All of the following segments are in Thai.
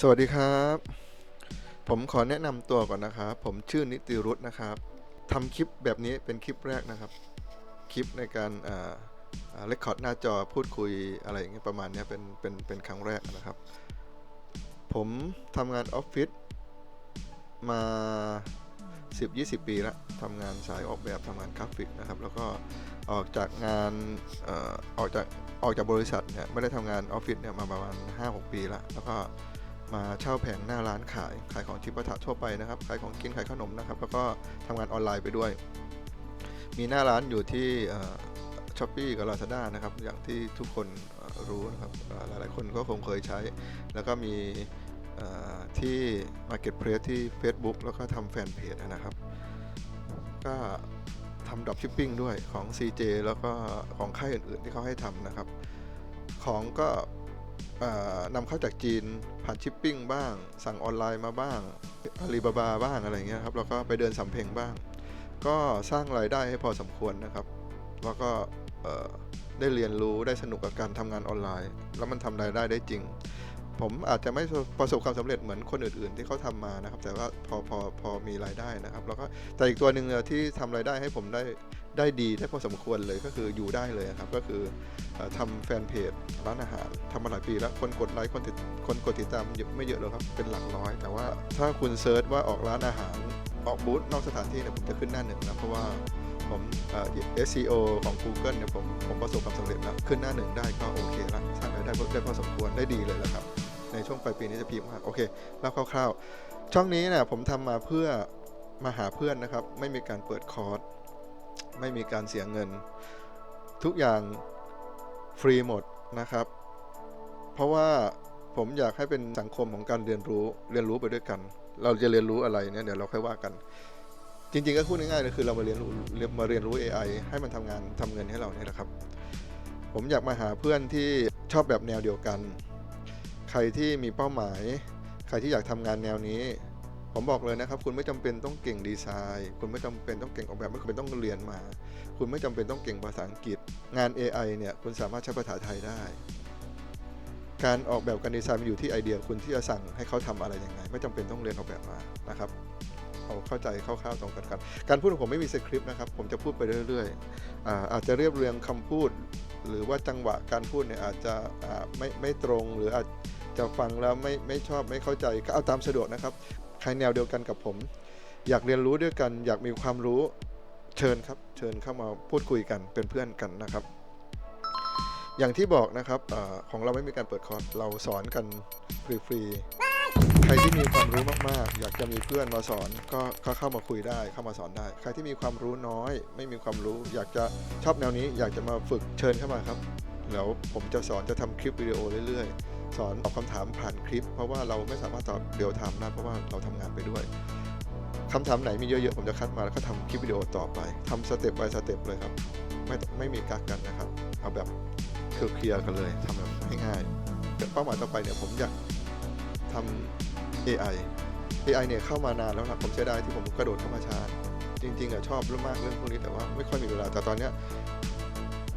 สวัสดีครับ ผมขอแนะนำตัวก่อนนะครับ ผมชื่อนิติรุธนะครับทำคลิปแบบนี้เป็นคลิปแรกนะครับ คลิปในการเรคคอร์ดหน้าจอพูดคุยอะไรอย่างเงี้ยประมาณเนี้ยเป็นเป็นเป็นครั้งแรกนะครับ ผมทำงานออฟฟิศมา 10-20 ปีแล้วทำงานสายออกแบบทำงานกราฟิกนะครับ แล้วก็ออกจากงานออออกจากออกจากบริษัทเนี่ยไม่ได้ทำงานออฟฟิศเนี่ยมาประมาณ 5-6 ปีแล้วแล้วก็ มาเช่าแผงหน้าร้านขาย ขายของชิปะทะทั่วไปนะครับ ขายของกินขายขนมนะครับ แล้วก็ทำงานออนไลน์ไปด้วย มีหน้าร้านอยู่ที่ช้อปปี้กับ Lazada นะครับ อย่างที่ทุกคนรู้นะครับ หลายๆคนก็คงเคยใช้ แล้วก็มีที่ Marketplace ที่ Facebook แล้วก็ทำแฟนเพจนะครับ ก็ทำดรอปชิปปิ้งด้วยของ CJ แล้วก็ของค่ายอื่นๆที่เขาให้ทำนะครับ ของก็ นำเข้าจากจีนผ่านชิปปิ้งบ้าง สั่งออนไลน์มาบ้างอาลีบาบาบ้างอะไรเงี้ยครับแล้วก็ไปเดินสำเพ็งบ้าง ก็สร้างรายได้ให้พอสมควรนะครับ แล้วก็ได้เรียนรู้ได้สนุกกับการทำงานออนไลน์ แล้วมันทำรายได้ได้จริง ผมอาจจะไม่ประสบความสำเร็จเหมือนคนอื่น ๆ ที่เขาทำมานะครับ แต่ว่าพอพอพอมีรายได้นะครับ แล้วก็แต่อีกตัวหนึ่งที่ที่ทำรายได้ให้ผมได้ ได้ดีได้พอสมควรเลยก็คืออยู่ได้เลยครับ ก็คืออ่อทำแฟนเพจร้านอาหารทำมาหลายปีแล้วคนกดไลค์คนติดคนกดติดตามไม่เยอะหรอกครับเป็นหลักร้อย แต่ว่าถ้าคุณเซิร์ชว่าออกร้านอาหารออกบูธนอกสถานที่เนี่ยผมจะขึ้นหน้าหนึ่งนะเพราะว่าผมเอ่อ SEO ของ Google เนี่ยผมผมประสบความสำเร็จแล้ว ขึ้นหน้าหนึ่งได้ก็โอเคละสร้างรายได้ได้พอสมควรได้ดีเลยแล้วครับ ในช่วงปลายปีนี้จะพีคมากโอเคเล่าคร่าวๆ ช่องนี้เนี่ยผมทำมาเพื่อมาหาเพื่อนนะครับ ไม่มีการเปิดคอร์ส ไม่มีการเสียเงิน ทุกอย่างฟรีหมดนะครับ เพราะว่าผมอยากให้เป็นสังคมของการเรียนรู้เรียนรู้ไปด้วยกัน เราจะเรียนรู้อะไรเนี่ยเดี๋ยวเราค่อยว่ากัน จริงๆก็พูดง่ายๆเลยคือเรามาเรียนรู้เรียนมาเรียนรู้ AI ให้มันทำงานทำเงินให้เราเนี่ยแหละครับ ผมอยากมาหาเพื่อนที่ชอบแบบแนวเดียวกัน ใครที่มีเป้าหมาย ใครที่อยากทำงานแนวนี้ ผมบอกเลยนะครับ คุณไม่จำเป็นต้องเก่งดีไซน์ คุณไม่จำเป็นต้องเก่งออกแบบไม่จำเป็นต้องเรียนมา คุณไม่จำเป็นต้องเก่งภาษาอังกฤษ งาน AI เนี่ยคุณสามารถใช้ภาษาไทยได้ การออกแบบการดีไซน์มันอยู่ที่ไอเดีย คุณที่จะสั่งให้เขาทำอะไรยังไง ไม่จำเป็นต้องเรียนออกแบบมานะครับเอาเข้าใจคร่าวๆตรงกันกันการพูดของผมไม่มีสคริปต์นะครับ ผมจะพูดไปเรื่อยๆ อาอาจจะเรียบเรียงคำพูด หรือว่าจังหวะการพูดเนี่ยอาจจะไม่ไม่ตรงหรืออาจจะฟังแล้วไม่ไม่ชอบไม่เข้าใจก็เอาตามสะดวกนะครับ รแนวเดียวกันกับผม อยากเรียนรู้ด้วยกัน อยากมีความรู้เชิญครับ เชิญเข้ามาพูดคุยกันเป็นเพื่อนกันนะครับ อย่างที่บอกนะครับอของเราไม่มีการเปิดคอร์สเราสอนกันฟรีๆใครที่มีความรู้มากๆ อยากจะมีเพื่อนมาสอนก็ก็เข้ามาคุยได้เข้ามาสอนได้ ใครที่มีความรู้น้อย ไม่มีความรู้ อยากจะชอบแนวนี้ อยากจะมาฝึกเชิญเข้ามาครับแล้วผมจะสอนจะทำคลิปวิดีโอเรื่อยๆ สอนตอบคำถามผ่านคลิป เพราะว่าเราไม่สามารถตอบเดียวทำได้เพราะว่าเราทำงานไปด้วยคำถามไหนมีเยอะๆผมจะคัดมาแล้วก็ทำคลิปวิดีโอต่อไปทำสเต็ป by สเต็ปเลยครับ ไม่ไม่มีกักกันนะครับ เอาแบบเคลียร์ๆกันเลยทำแบบง่ายๆแต่เป้าหมายต่อไปเนี่ยผมอยากทำ AI AI เนี่ยเข้ามานานแล้วนะผมเสียดายที่ผมกระโดดเข้ามาช้าจริงๆอะชอบเรื่องมากเรื่องพวกนี้แต่ว่าไม่ค่อยมีเวลาแต่ตอนเนี้ย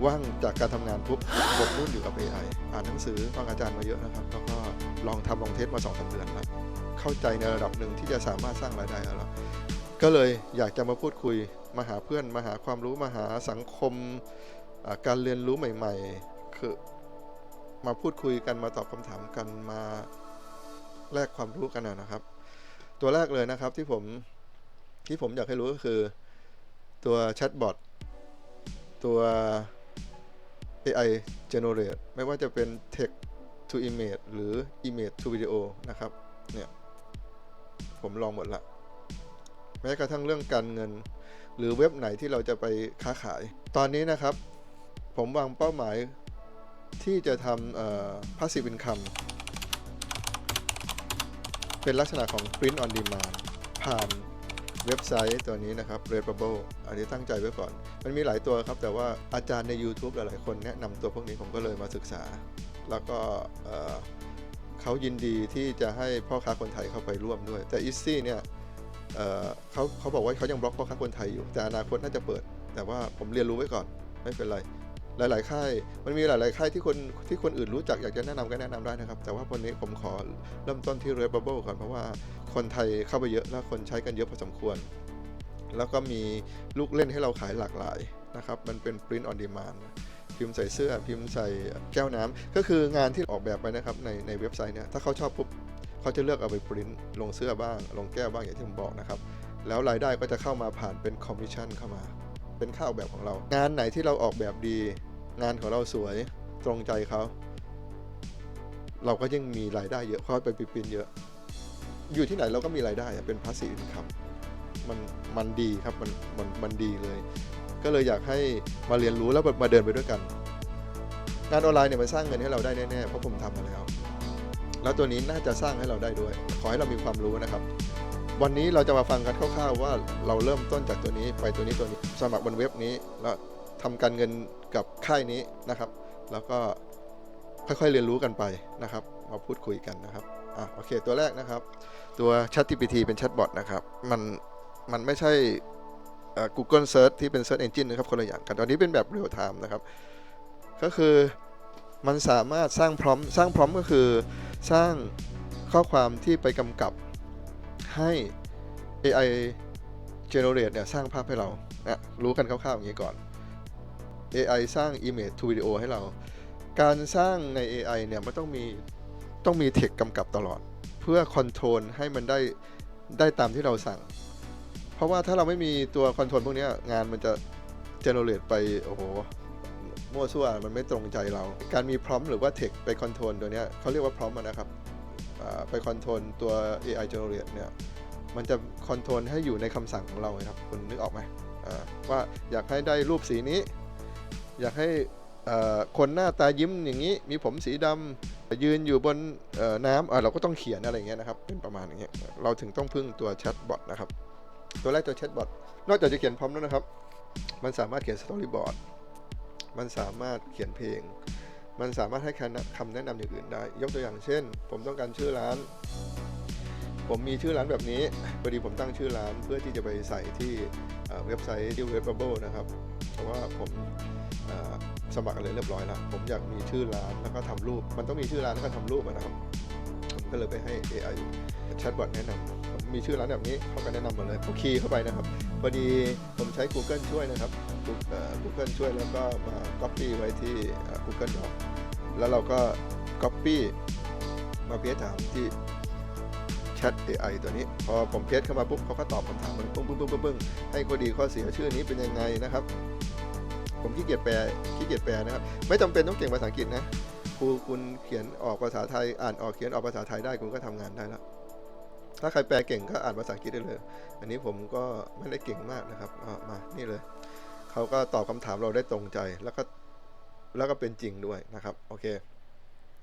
ว่างจากการทำงานปุ๊บหมกมุ่นอยู่กับ AI อ่านหนังสือฟังอาจารย์มาเยอะนะครับ แล้วก็ลองทำลองเทสมาสองสามเดือนแล้วเข้าใจในระดับหนึ่งที่จะสามารถสร้างรายได้แล้ว ก็เลยอยากจะมาพูดคุยมาหาเพื่อนมาหาความรู้มาหาสังคมการเรียนรู้ใหม่ ๆ คือมาพูดคุยกันมาตอบคำถามกันมาแลกความรู้กันนะครับ ตัวแรกเลยนะครับที่ผมที่ผมอยากให้รู้ก็คือตัวแชทบอทตัว AI generate ไม่ว่าจะเป็น text to image หรือ image to video นะครับ เนี่ย ผมลองหมดละ แม้กระทั่งเรื่องการเงิน หรือเว็บไหนที่เราจะไปค้าขาย ตอนนี้นะครับ ผมวางเป้าหมายที่จะทำ passive income เป็นลักษณะของ print on demand ผ่าน เว็บไซต์ตัวนี้นะครับ Redbubble อันนี้ตั้งใจไว้ก่อน มันมีหลายตัวครับ แต่ว่าอาจารย์ใน YouTube หลายๆ คนแนะนำตัวพวกนี้ผมก็เลยมาศึกษา แล้วก็เขายินดีที่จะให้พ่อค้าคนไทยเข้าไปร่วมด้วย แต่อิซี่เนี่ยเเขาเขาบอกว่าเขายังบล็อกพ่อค้าคนไทยอยู่ แต่อนาคตน่าจะเปิด แต่ว่าผมเรียนรู้ไว้ก่อน ไม่เป็นไร หลาย ๆ ค่าย มันมีหลาย ๆ ค่ายที่คนที่คนอื่นรู้จักอยากจะแนะนำก็แนะนำได้นะครับ แต่ว่าวันนี้ผมขอเริ่มต้นที่ Red Bubble ก่อนเพราะว่าคนไทยเข้าไปเยอะแล้วคนใช้กันเยอะพอสมควร แล้วก็มีลูกเล่นให้เราขายหลากหลายนะครับ มันเป็น print on demand พิมพ์ใส่เสื้อพิมพ์ใส่แก้วน้ำก็คืองานที่ออกแบบไปนะครับในในเว็บไซต์เนี่ยถ้าเขาชอบปุ๊บเขาจะเลือกเอาไปปริ้นลงเสื้อบ้าง ลงแก้วบ้างอย่างที่ผมบอกนะครับ แล้วรายได้ก็จะเข้ามาผ่านเป็นคอมมิชชั่นเข้ามา เป็นค่าออกแบบของเรา งานไหนที่เราออกแบบดี งานของเราสวยตรงใจเขา เราก็ยิ่งมีรายได้เยอะเพราะไปปริ้นเยอะ อยู่ที่ไหนเราก็มีรายได้เป็นภาษีอินคัมมันมันดีครับมันมันมันดีเลย ก็เลยอยากให้มาเรียนรู้แล้วมาเดินไปด้วยกัน งานออนไลน์เนี่ยมันสร้างเงินให้เราได้แน่ๆเพราะผมทำมาแล้ว แล้วตัวนี้น่าจะสร้างให้เราได้ด้วย ขอให้เรามีความรู้นะครับวันนี้เราจะมาฟังกันคร่าวๆว่าเราเริ่มต้นจากตัวนี้ไปตัวนี้ตัวนี้ สมัครบนเว็บนี้แล้วทำการเงิน กับค่ายนี้นะครับ แล้วก็ค่อยๆเรียนรู้กันไปนะครับ มาพูดคุยกันนะครับอะโอเคตัวแรกนะครับ ตัว ChatGPT เป็นแชทบอทนะครับ มันมันไม่ใช่ Google Search ที่เป็น Search Engine นะครับ คนละอย่างกัน ตอนนี้เป็นแบบ Real Time นะครับ ก็คือมันสามารถสร้างพร้อมสร้างพร้อมก็คือสร้างข้อความที่ไปกำกับให้ AI generate เนี่ยสร้างภาพให้เรานะรู้กันคร่าวๆอย่างนี้ก่อน AI สร้าง image to video ให้เรา การสร้างใน AI เนี่ยมันต้องมีต้องมีเทคกำกับตลอด เพื่อคอนโทรลให้มันได้ได้ตามที่เราสั่ง เพราะว่าถ้าเราไม่มีตัวคอนโทรลพวกนี้งานมันจะ generate ไปโอ้โหมั่วซั่วมันไม่ตรงใจเรา การมีพร้อมหรือว่าเทคไปคอนโทรลตัวเนี้ยเขาเรียกว่าพร้อมนะครับไปคอนโทรลตัว AI generate เนี่ยมันจะคอนโทรลให้อยู่ในคำสั่งของเราครับ คุณนึกออกไหมว่าอยากให้ได้รูปสีนี้ อยากให้คนหน้าตายิ้มอย่างนี้ มีผมสีดำยืนอยู่บนน้ำอะเราก็ต้องเขียนอะไรเงี้ยนะครับ เป็นประมาณอย่างเงี้ยเราถึงต้องพึ่งตัวแชทบอทนะครับ ตัวแรกตัวแชทบอทนอกจากจะเขียนพร้อมแล้วนะครับ มันสามารถเขียนสตอรี่บอร์ดมันสามารถเขียนเพลง มันสามารถให้คำแนะนำอย่างอื่นได้ ยกตัวอย่างเช่น ผมต้องการชื่อร้าน ผมมีชื่อร้านแบบนี้พอดีผมตั้งชื่อร้านเพื่อที่จะไปใส่ที่เว็บไซต์ที่เว็บ Bubble นะครับ เพราะว่าผม สมัครอะไรเรียบร้อยแล้วผมอยากมีชื่อร้านแล้วก็ทำรูป มันต้องมีชื่อร้านแล้วก็ทำรูปนะครับผมก็เลยไปให้ AI แชทบอทแนะนำมีชื่อร้านแบบนี้เขาก็แนะนำมาเลยเขาคีย์เข้าไปนะครับพอดีผมใช้ Google ช่วยนะครับ Google เอ่อ Google ช่วยแล้วก็มา Copy ไว้ที่ Google Doc แล้วเราก็ Copy มาเพียถามที่ Chat AI ตัวนี้ พอผมเพจเข้ามาปุ๊บเขาก็ตอบคำถามมันปึ้งปึ้งปึ้งปึ้งปึ้งให้ข้อดีข้อเสียชื่อนี้เป็นยังไงนะครับ ผมขี้เกียจแปลขี้เกียจแปลนะครับ ไม่จำเป็นต้องเก่งภาษาอังกฤษนะครูคุณเขียนออกภาษาไทย อ่านออกเขียนออกภาษาไทยได้คุณก็ทำงานได้แล้วถ้าใครแปลเก่งก็อ่านภาษาอังกฤษได้เลย อันนี้ผมก็ไม่ได้เก่งมากนะครับมานี่เลยเขาก็ตอบคำถามเราได้ตรงใจแล้วก็แล้วก็เป็นจริงด้วยนะครับโอเค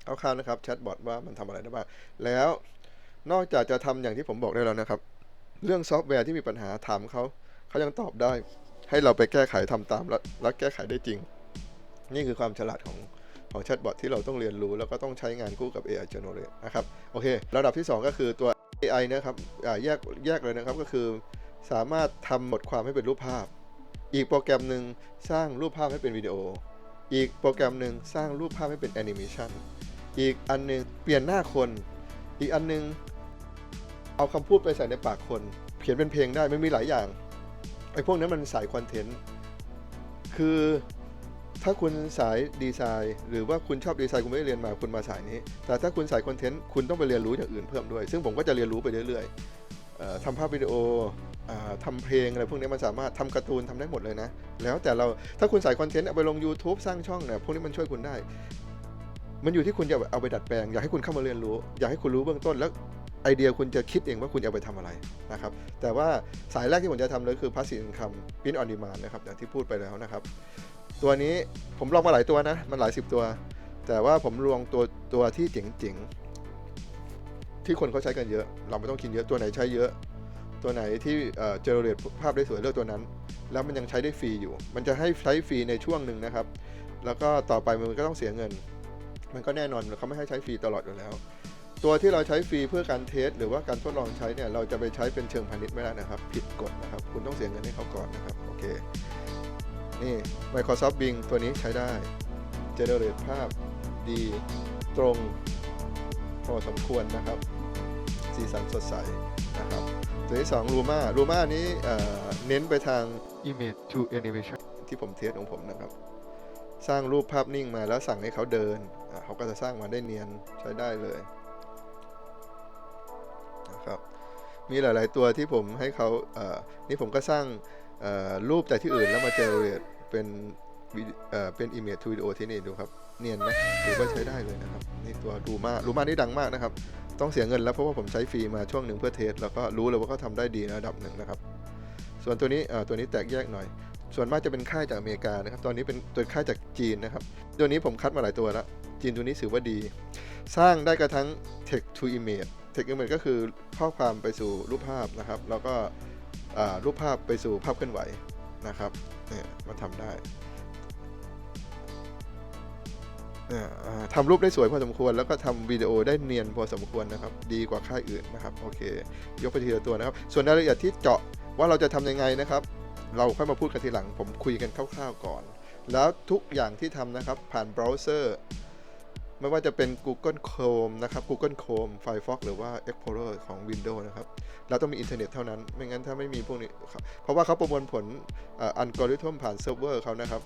เอาคราวๆนะครับแชทบอทว่ามันทำอะไรได้บ้างแล้วนอกจากจะทำอย่างที่ผมบอกได้แล้วนะครับ เรื่องซอฟต์แวร์ที่มีปัญหาถามเขาเขายังตอบได้ ให้เราไปแก้ไขทำตามแล้วแล้วแก้ไขได้จริง นี่คือความฉลาดของของแชทบอทที่เราต้องเรียนรู้ แล้วก็ต้องใช้งานคู่กับ AI Generate นะครับโอเค ระดับที่ 2 ก็คือตัว AI นะครับอ่าแยกแยกเลยนะครับก็คือ สามารถทำบทความให้เป็นรูปภาพ อีกโปรแกรมหนึ่งสร้างรูปภาพให้เป็นวิดีโอ อีกโปรแกรมหนึ่งสร้างรูปภาพให้เป็นแอนิเมชันอีกอันหนึงเปลี่ยนหน้าคน อีกอันหนึงเอาคำพูดไปใส่ในปากคน เขียนเป็นเพลงได้ไม่มีหลายอย่าง ไอ้พวกนั้นมันสายคอนเทนต์ คือถ้าคุณสายดีไซน์ หรือว่าคุณชอบดีไซน์คุณไม่ได้เรียนมาคุณมาสายนี้ แต่ถ้าคุณสายคอนเทนต์คุณต้องไปเรียนรู้อย่างอื่นเพิ่มด้วย ซึ่งผมก็จะเรียนรู้ไปเรื่อยๆทำภาพวิดีโออ่าทำเพลงอะไรพวกนี้มันสามารถทำการ์ตูนทำได้หมดเลยนะ แล้วแต่เราถ้าคุณสายคอนเทนต์เอาไปลง YouTube สร้างช่องเนี่ยพวกนี้มันช่วยคุณได้ มันอยู่ที่คุณจะเอาไปดัดแปลง อยากให้คุณเข้ามาเรียนรู้ อยากให้คุณรู้เบื้องต้นแล้ว ไอเดียคุณจะคิดเองว่าคุณจะไปทำอะไรนะครับ แต่ว่าสายแรกที่ผมจะทำเลยคือ passive income print on demand นะครับอย่างที่พูดไปแล้วนะครับ ตัวนี้ผมลองมาหลายตัวนะ มันหลายสิบตัว แต่ว่าผมลองตัวตัวที่เจ๋งๆ ที่คนเขาใช้กันเยอะ เราไม่ต้องคิดเยอะตัวไหนใช้เยอะ ตัวไหนที่เอ่อ generate ภาพได้สวยเลือกตัวนั้น แล้วมันยังใช้ได้ฟรีอยู่ มันจะให้ใช้ฟรีในช่วงหนึ่งนะครับ แล้วก็ต่อไปมันก็ต้องเสียเงิน มันก็แน่นอนเขาไม่ให้ใช้ฟรีตลอดอยู่แล้ว ตัวที่เราใช้ฟรีเพื่อการเทส หรือว่าการทดลองใช้เนี่ยเราจะไปใช้เป็นเชิงพาณิชย์ไม่ได้นะครับ ผิดกฎนะครับ คุณต้องเสียเงินให้เขาก่อนนะครับโอเคนี่ Microsoft Bing ตัวนี้ใช้ได้ Generate ภาพดีตรงพอสมควรนะครับ สีสันสดใสนะครับตัวที่2 Luma Luma นี้เอ่อเน้นไปทาง image to animation ที่ผมเทสของผมนะครับ สร้างรูปภาพนิ่งมาแล้วสั่งให้เขาเดินอะเขาก็จะสร้างมาได้เนียนใช้ได้เลยนะ ครับมีหลาย ๆ ตัวที่ผมให้เขาเอ่อนี่ผมก็สร้างเอ่อรูปจากที่อื่นแล้วมาเจเนเรตเป็นเอ่อเป็น image to video ที่นี่ดูครับเนียนไหมถือว่าใช้ได้เลยนะครับนี่ตัวรูมารูมานี่ดังมากนะครับ ต้องเสียเงินแล้วเพราะว่าผมใช้ฟรีมาช่วงหนึ่งเพื่อเทสแล้วก็รู้เลยว่าเขาทำได้ดีในระดับหนึ่งนะครับ ส่วนตัวนี้เอ่อตัวนี้แตกแยกหน่อย ส่วนมากจะเป็นค่ายจากอเมริกานะครับ ตอนนี้เป็นตัวค่ายจากจีนนะครับ ตัวนี้ผมคัดมาหลายตัวแล้วจีนตัวนี้ถือว่าดี สร้างได้กระทั่ง text to image text image ก็คือข้อความไปสู่รูปภาพนะครับ แล้วก็รูปภาพไปสู่ภาพเคลื่อนไหวนะครับเนี่ยมันทำได้ทำรูปได้สวยพอสมควร แล้วก็ทำวิดีโอได้เนียนพอสมควรนะครับ ดีกว่าค่ายอื่นนะครับโอเค ยกไปทีละตัวนะครับ ส่วนรายละเอียดที่เจาะว่าเราจะทำยังไงนะครับ เราค่อยมาพูดกันทีหลังผมคุยกันคร่าวๆก่อน แล้วทุกอย่างที่ทำนะครับผ่านเบราว์เซอร์ ไม่ว่าจะเป็น Google Chrome นะครับ Google Chrome Firefox หรือว่า Explorer ของ Windows นะครับแล้วต้องมีอินเทอร์เน็ตเท่านั้น ไม่งั้นถ้าไม่มีพวกนี้ เพราะว่าเขาประมวลผลอัลกอริทึมผ่านเซิร์ฟเวอร์เขานะครับ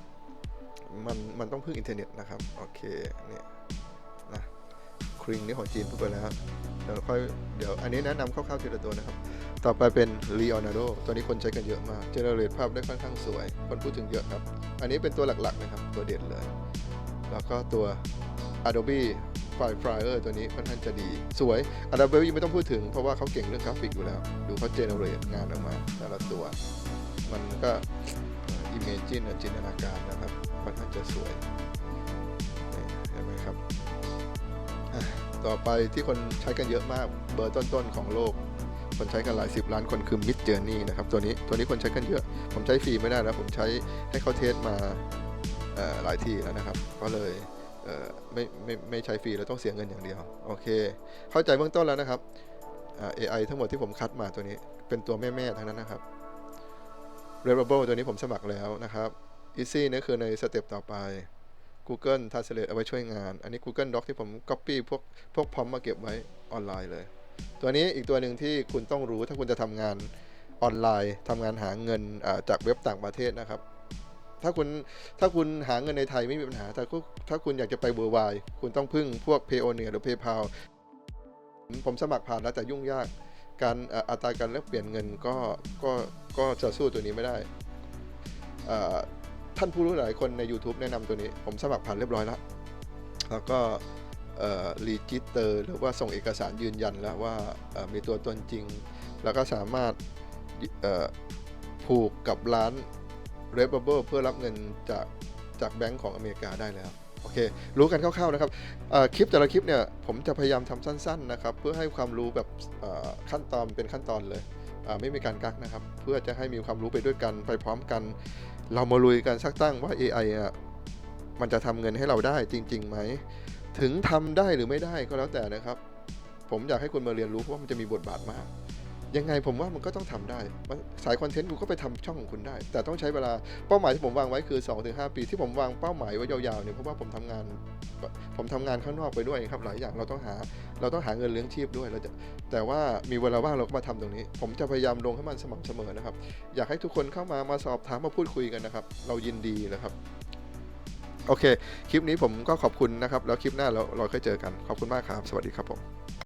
มันมันต้องพึ่งอินเทอร์เน็ตนะครับ โอเค เนี่ยนะคริงนี่ของจีนพูดไปแล้ว เดี๋ยวค่อย เดี๋ยวอันนี้แนะนำคร่าวๆทีละตัวนะครับ ต่อไปเป็น Leonardo ตัวนี้คนใช้กันเยอะมาก generate ภาพได้ค่อนข้างสวย คนพูดถึงเยอะครับ อันนี้เป็นตัวหลักๆนะครับ ตัวเด่นเลย แล้วก็ตัว Adobe Firefly ตัวนี้ค่อนข้างจะดี สวย Adobe ยังไม่ต้องพูดถึงเพราะว่าเขาเก่งเรื่องกราฟิกอยู่แล้ว ดูเขา generate งานออกมา แต่ละตัว มันก็ imagine อะจินตนาการนะครับค่อนข้างจะสวยนี่เห็นไหมครับ ต่อไปที่คนใช้กันเยอะมากเบอร์ต้นๆของโลกคนใช้กันหลายสิบล้านคนคือ Mid Journey นะครับ ตัวนี้ตัวนี้คนใช้กันเยอะ ผมใช้ฟรีไม่ได้แล้วผมใช้ให้เขาเทสมาหลายทีแล้วนะครับ ก็เลย ไม่ไม่ไม่ใช้ฟรีแล้วต้องเสียเงินอย่างเดียว โอเค เข้าใจเบื้องต้นแล้วนะครับ AI ทั้งหมดที่ผมคัดมาตัวนี้ เป็นตัวแม่ๆทั้งนั้นนะครับ r e v a b l e ตัวนี้ผมสมัครแล้วนะครับ Easy นี่คือในสเต็ปต่อไป Google Translate เอาไว้ช่วยงาน อันนี้ Google Doc ที่ผม Copy พวกพวกพร้อมมาเก็บไว้ออนไลน์เลย ตัวนี้อีกตัวหนึ่งที่คุณต้องรู้ถ้าคุณจะทำงานออนไลน์ทำงานหาเงินจากเว็บต่างประเทศนะครับ ถ้าคุณถ้าคุณหาเงินในไทยไม่มีปัญหา แต่ถ้าคุณอยากจะไปเวอร์ไวคุณต้องพึ่งพวก Payoneer หรือ PayPal ผมสมัครผ่านแล้วแต่ยุ่งยาก การอัตราการแลกเปลี่ยนเงินก็ก็ก็จะสู้ตัวนี้ไม่ได้ ท่านผู้รู้หลายคนใน YouTube แนะนำตัวนี้ ผมสมัครผ่านเรียบร้อยแล้ว แล้วก็รีจิสเตอร์หรือว่าส่งเอกสารยืนยันแล้วว่ามีตัวตนจริง แล้วก็สามารถผูกกับร้าน r e v a b l e เพื่อรับเงินจากจากแบงก์ของอเมริกาได้แล้วโอเค รู้กันคร่าวๆนะครับคลิปแต่ละคลิปเนี่ยผมจะพยายามทำสั้นๆนะครับเพื่อให้ความรู้แบบขั้นตอนเป็นขั้นตอนเลยไม่มีการกักนะครับ เพื่อจะให้มีความรู้ไปด้วยกันไปพร้อมกัน เรามาลุยกันสักตั้งว่า AI อะมันจะทำเงินให้เราได้จริงๆไหมถึงทำได้หรือไม่ได้ก็แล้วแต่นะครับ ผมอยากให้คุณมาเรียนรู้เพราะว่ามันจะมีบทบาทมาก ยังไงผมว่ามันก็ต้องทำได้ สายคอนเทนต์คุณก็ไปทำช่องของคุณได้ แต่ต้องใช้เวลาเป้าหมายที่ผมวางไว้คือ 2-5 ปีที่ผมวางเป้าหมายไว้ยาวๆเนี่ยเพราะว่าผมทำงาน ผมทำงานข้างนอกไปด้วยครับหลายอย่างเราต้องหาเราต้องหาเงินเลี้ยงชีพด้วยเราจะแต่ว่ามีเวลาว่างเราก็มาทำตรงนี้ ผมจะพยายามลงให้มันสม่ำเสมอนะครับ อยากให้ทุกคนเข้ามามาสอบถามมาพูดคุยกันนะครับ เรายินดีนะครับโอเค คลิปนี้ผมก็ขอบคุณนะครับ แล้วคลิปหน้าเราเราค่อยเจอกัน ขอบคุณมากครับ สวัสดีครับผม